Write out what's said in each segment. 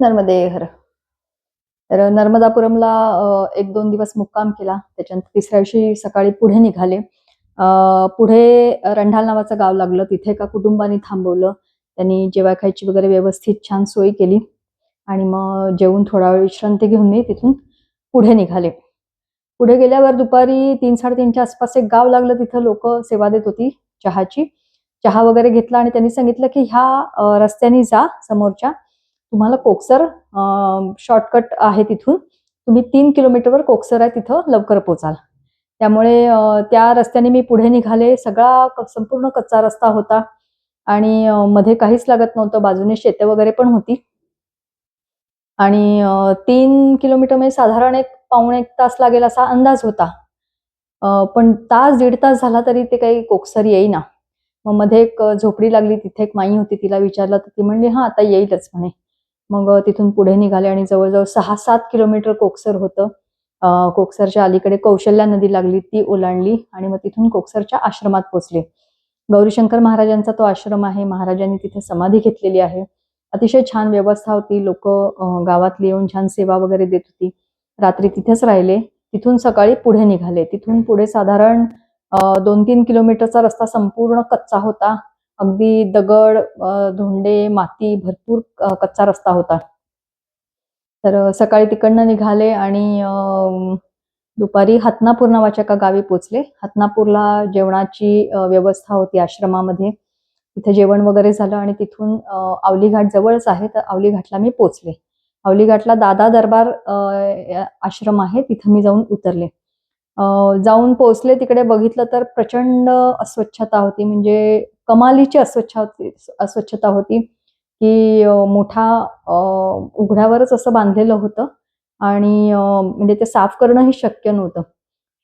नर्मदे हर तर नर्मदापुरमला एक दोन दिवस मुक्काम केला. त्याच्यानंतर तिसऱ्या दिवशी सकाळी पुढे निघाले. पुढे रंढाल नावाचं गाव लागलं. तिथे एका कुटुंबाने थांबवलं. त्यांनी जेवा खायची वगैरे व्यवस्थित छान सोय केली. आणि मग जेवून थोडा वेळ विश्रांती घेऊन मी तिथून पुढे निघाले. पुढे गेल्यावर दुपारी तीन साडेतीनच्या आसपास एक गाव लागलं. तिथं लोक सेवा देत होती चहाची. चहा वगैरे घेतला आणि त्यांनी सांगितलं की ह्या रस्त्याने जा समोरच्या. तुम्हाला कोकसर शॉर्टकट आहे तिथून. तुम्ही तीन किलोमीटरवर कोकसर आहे तिथं लवकर पोचाल. त्यामुळे त्या रस्त्याने मी पुढे निघाले. सगळा संपूर्ण कच्चा रस्ता होता. आणि मध्ये काहीच लागत नव्हतं. बाजूने शेते वगैरे पण होती. आणि तीन किलोमीटर म्हणजे साधारण एक पावणे एक तास लागेल असा अंदाज होता. पण तास दीड तास झाला तरी ते काही कोकसर येईना. मग मध्ये एक झोपडी लागली. तिथे एक माई होती. तिला विचारलं तर ती म्हणली हा आता येईलच म्हणे. मग तिथून पुढे निघाले आणि जवळजवळ सहा सात किलोमीटर कोकसर होतं. कोकसरच्या अलीकडे कौशल्या नदी लागली ती ओलांडली आणि मग तिथून कोकसरच्या आश्रमात पोहोचले गौरीशंकर महाराजांचा तो आश्रम आहे. महाराजांनी तिथे समाधी घेतलेली आहे. अतिशय छान व्यवस्था होती. लोक गावातली येऊन छान सेवा वगैरे देत होती. रात्री तिथेच राहिले. तिथून सकाळी पुढे निघाले. तिथून पुढे साधारण दोन तीन किलोमीटरचा रस्ता संपूर्ण कच्चा होता. अगदी दगड धोंडे माती भरपूर कच्चा रस्ता होता. तर सकाळी तिकडनं निघाले आणि दुपारी हतनापूर नावाच्या एका गावी पोचले. हतनापूरला जेवणाची व्यवस्था होती आश्रमामध्ये. तिथे जेवण वगैरे झालं आणि तिथून आवलीघाट आवली घाट जवळच आहे. तर आवली घाटला मी पोचले. आवली घाटला दादा दरबार आश्रम आहे. तिथं मी जाऊन उतरले. जाऊन पोचले तिकडे बघितलं तर प्रचंड अस्वच्छता होती. म्हणजे कमालीची अस्वच्छ होती अस्वच्छता होती. की मोठा उघड्यावरच असं बांधलेलं होतं. आणि म्हणजे ते साफ करणंही शक्य नव्हतं.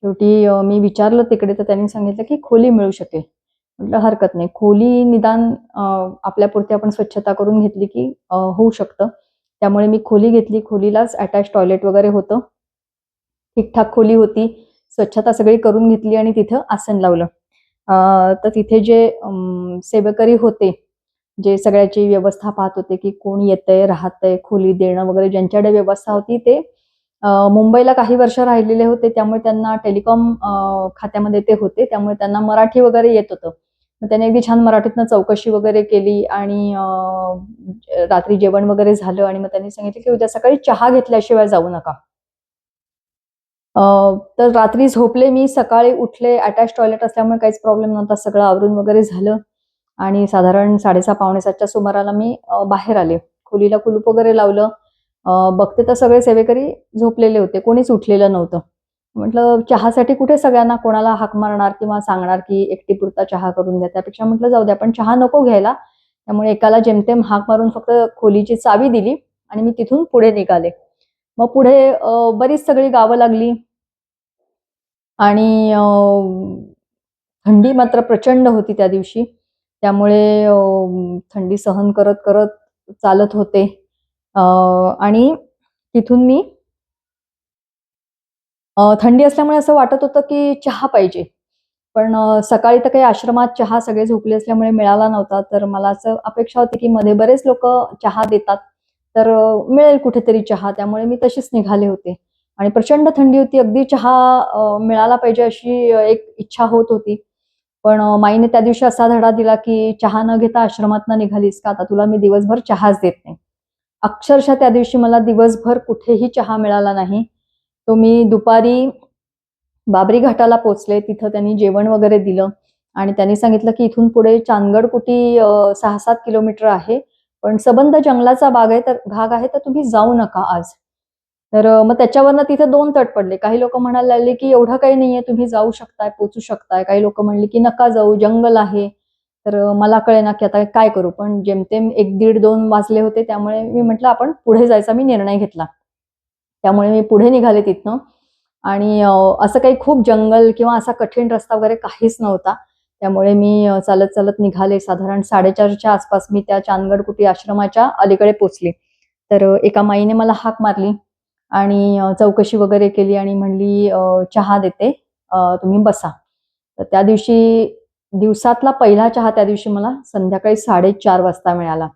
शेवटी मी विचारलं तिकडे तर त्यांनी सांगितलं की खोली मिळू शकेल. म्हटलं हरकत नाही. खोली निदान आपल्यापुरती आपण स्वच्छता करून घेतली की होऊ शकतं. त्यामुळे मी खोली घेतली. खोलीलाच अटॅच टॉयलेट वगैरे होतं. ठीकठाक खोली होती. स्वच्छता सगळी करून घेतली आणि तिथं आसन लावलं. तर तिथे जे सेवेकरी होते जे सगळ्याची व्यवस्था पाहत होते की कोण येतंय राहतंय खोली देणं वगैरे ज्यांच्याकडे व्यवस्था होती ते मुंबईला काही वर्ष राहिलेले होते त्यामुळे त्यांना टेलिकॉम खात्यामध्ये ते होते त्यामुळे त्यांना मराठी वगैरे येत होतं. मग त्यांनी अगदी छान मराठीतनं चौकशी वगैरे केली आणि रात्री जेवण वगैरे झालं आणि मग त्यांनी सांगितलं की उद्या सकाळी चहा घेतल्याशिवाय जाऊ नका. तर रात्री झोपले मी सकाळी उठले अटॅच टॉयलेट असल्यामुळे काहीच प्रॉब्लेम नव्हता सगळं आवरून वगैरे झालं. आणि साधारण साडेसहा पावणे सातच्या सुमाराला मी बाहेर आले. खोलीला कुलूप वगैरे लावलं. बघते तर सगळे सेवेकरी झोपलेले होते कोणीच उठलेलं नव्हतं. म्हटलं चहासाठी कुठे सगळ्यांना कोणाला हाक मारणार किंवा सांगणार की एकटी पुरता चहा करून द्या? त्यापेक्षा म्हटलं जाऊ द्या पण चहा नको घ्यायला. त्यामुळे एकाला जेमतेम हाक मारून फक्त खोलीची चावी दिली आणि मी तिथून पुढे निघाले. मग पुढे बरीच सगळी गावं लागली. आणि थंडी मात्र प्रचंड होती त्या दिवशी. त्यामुळे थंडी सहन करत करत चालत होते. आणि तिथून मी थंडी असल्यामुळे असं वाटत होतं की चहा पाहिजे. पण सकाळी तर काही आश्रमात चहा सगळे झोपले असल्यामुळे मिळाला नव्हता. तर मला असं अपेक्षा होती की मध्ये बरेच लोक चहा देतात. तर मिळेल कुठेतरी चहा. त्यामुळे मी तशीच निघाले होते. आणि प्रचंड थंडी होती. अगदी चहा मिळाला पाहिजे अशी एक इच्छा होत होती. पण माईने त्या दिवशी असा धडा दिला की चहा न घेता आश्रमातनं निघालीस का? आता तुला मी दिवसभर चहाच देत नाही. अक्षरशः त्या दिवशी मला दिवसभर कुठेही चहा मिळाला नाही. तो मी दुपारी बाबरी घाटाला पोचले. तिथं त्यांनी जेवण वगैरे दिलं. आणि त्यांनी सांगितलं की इथून पुढे चांदगड कुटी सहा सात किलोमीटर आहे. पण सबंध जंगलाचा भाग आहे तर भाग आहे तर तुम्ही जाऊ नका आज. तर मग त्याच्यावरनं तिथे दोन तट पडले. काही लोक म्हणायला लागले की एवढं काही नाहीये तुम्ही जाऊ शकताय पोचू शकताय. काही लोक म्हणले की नका जाऊ जंगल आहे. तर मला कळेना की आता काय करू. पण जेमतेम एक दीड दोन वाजले होते त्यामुळे मी म्हटलं आपण पुढे जायचा मी निर्णय घेतला. त्यामुळे मी पुढे निघाले तिथनं. आणि असं काही खूप जंगल किंवा असा कठीण रस्ता वगैरे काहीच नव्हता. त्यामुळे मी चालत चालत निघाले. साधारण साडेचारच्या आसपास मी त्या चांदगड कुटी आश्रमाच्या अलीकडे पोचले. तर एका माईने मला हाक मारली आणि चौकशी वगैरे केली आणि म्हणली चहा देते. तुम्ही बसा. तर त्या दिवशी दिवसातला पहिला चहा त्या दिवशी मला संध्याकाळी साडेचार वाजता मिळाला.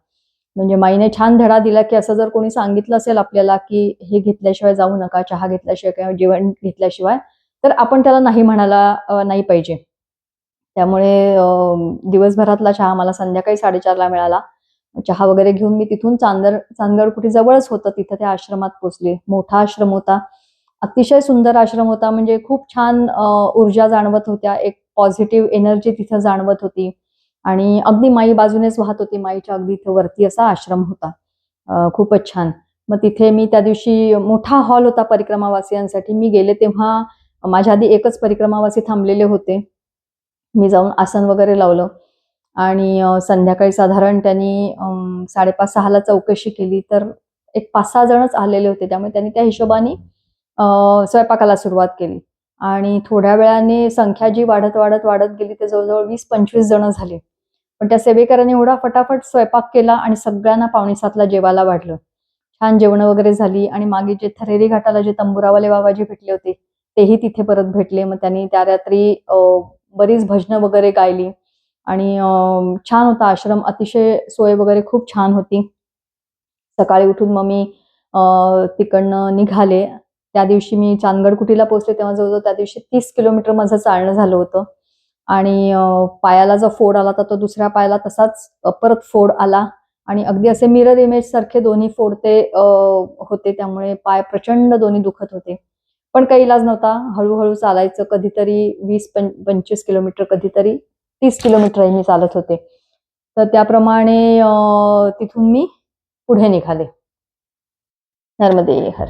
म्हणजे माईने छान धडा दिला की असं जर कोणी सांगितलं असेल आपल्याला की हे घेतल्याशिवाय जाऊ नका चहा घेतल्याशिवाय किंवा जेवण घेतल्याशिवाय तर आपण त्याला नाही म्हणायला नाही पाहिजे. त्यामुळे दिवसभरातला चहा मला संध्याकाळी साडेचारला मिळाला. चहा वगैरे घेऊन मी तिथून चांदर चांदगड कुठे जवळच होतं तिथं त्या आश्रमात पोचले. मोठा आश्रम होता. अतिशय सुंदर आश्रम होता. म्हणजे खूप छान ऊर्जा जाणवत होत्या. एक पॉझिटिव्ह एनर्जी तिथं जाणवत होती. आणि अगदी माई बाजूनेच वाहत होती. माईच्या अगदी इथं वरती असा आश्रम होता. खूपच छान. मग तिथे मी त्या दिवशी मोठा हॉल होता परिक्रमावासियांसाठी. मी गेले तेव्हा माझ्या आधी एकच परिक्रमावासी थांबलेले होते. मी जाऊन आसन वगैरे लावलं. आणि संध्याकाळी साधारण त्यांनी साडेपाच सहाला चौकशी केली तर एक पाच सहा जणच आलेले होते. त्यामुळे त्यांनी त्या हिशोबाने स्वयंपाकाला सुरुवात केली. आणि थोड्या वेळाने संख्या जी वाढत वाढत वाढत गेली ते जवळजवळ वीस पंचवीस जण झाले. पण त्या सेवेकरांनी एवढा फटाफट स्वयंपाक केला आणि सगळ्यांना पावणे सातला जेवायला वाढलं. छान जेवणं वगैरे झाली आणि मागे जे थरेरी घाटाला जे तंबुरावाले बाबाजी भेटले होते तेही तिथे परत भेटले. मग त्यांनी त्या रात्री बरीच भजनं वगैरे गायली. आणि छान होता आश्रम. अतिशय सोय वगैरे खूप छान होती. सकाळी उठून मग मी तिकडनं निघाले. त्या दिवशी मी चांदगड कुटीला पोहोचले तेव्हा जवळजवळ त्या दिवशी तीस किलोमीटर माझं चालणं झालं होतं. आणि पायाला जो फोड आला तर तो दुसऱ्या पायाला तसाच परत फोड आला. आणि अगदी असे मिरर इमेज सारखे दोन्ही फोड ते होते. त्यामुळे पाय प्रचंड दोन्ही दुखत होते. पण काही इलाज नव्हता. हळूहळू चालायचं कधीतरी वीस पं पंचवीस किलोमीटर कधीतरी तीस किलोमीटरही मी चालत होते. तर त्याप्रमाणे तिथून मी पुढे निघाले. नर्मदे हर.